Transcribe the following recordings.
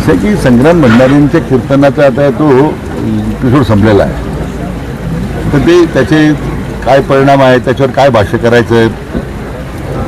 असं आहे की संग्राम भंडारींच्या कीर्तनाचा आता तो एपिसोड संपलेला आहे. तर ते त्याचे काय परिणाम आहे त्याच्यावर काय भाष्य करायचं आहे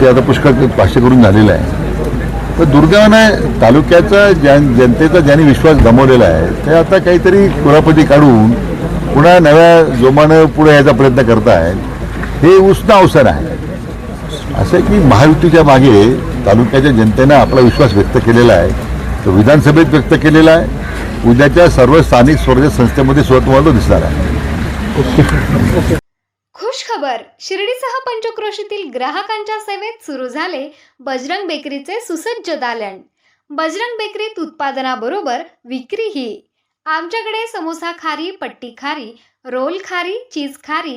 ते आता पुष्कळ भाष्य करून झालेलं आहे. तर दुर्दैवानं तालुक्याचा ज्या जनतेचा ज्यांनी विश्वास गमावलेला आहे ते आता काहीतरी कुरापती काढून पुन्हा नव्या जोमानं पुढे यायचा प्रयत्न करतायत. हे उष्ण अवसर आहे. असं आहे की महायुतीच्या मागे तालुक्याच्या जनतेनं आपला विश्वास व्यक्त केलेला आहे. विधानसभेत व्यक्त केलेला आहे. उद्याच्या सर्व स्थानिक स्वराज्य संस्थेमध्ये सुद्धा तुम्हाला दिसणार आहे. खुश खबर. शिर्डीसह पंचक्रोशीतील ग्राहकांच्या सेवेत सुरू झाले बजरंग बेकरीचे सुसज्ज दालन. बजरंग बेकरीत उत्पादनाबरोबर विक्रीही. आमच्याकडे समोसा खारी पट्टी खारी रोल खारी चीज खारी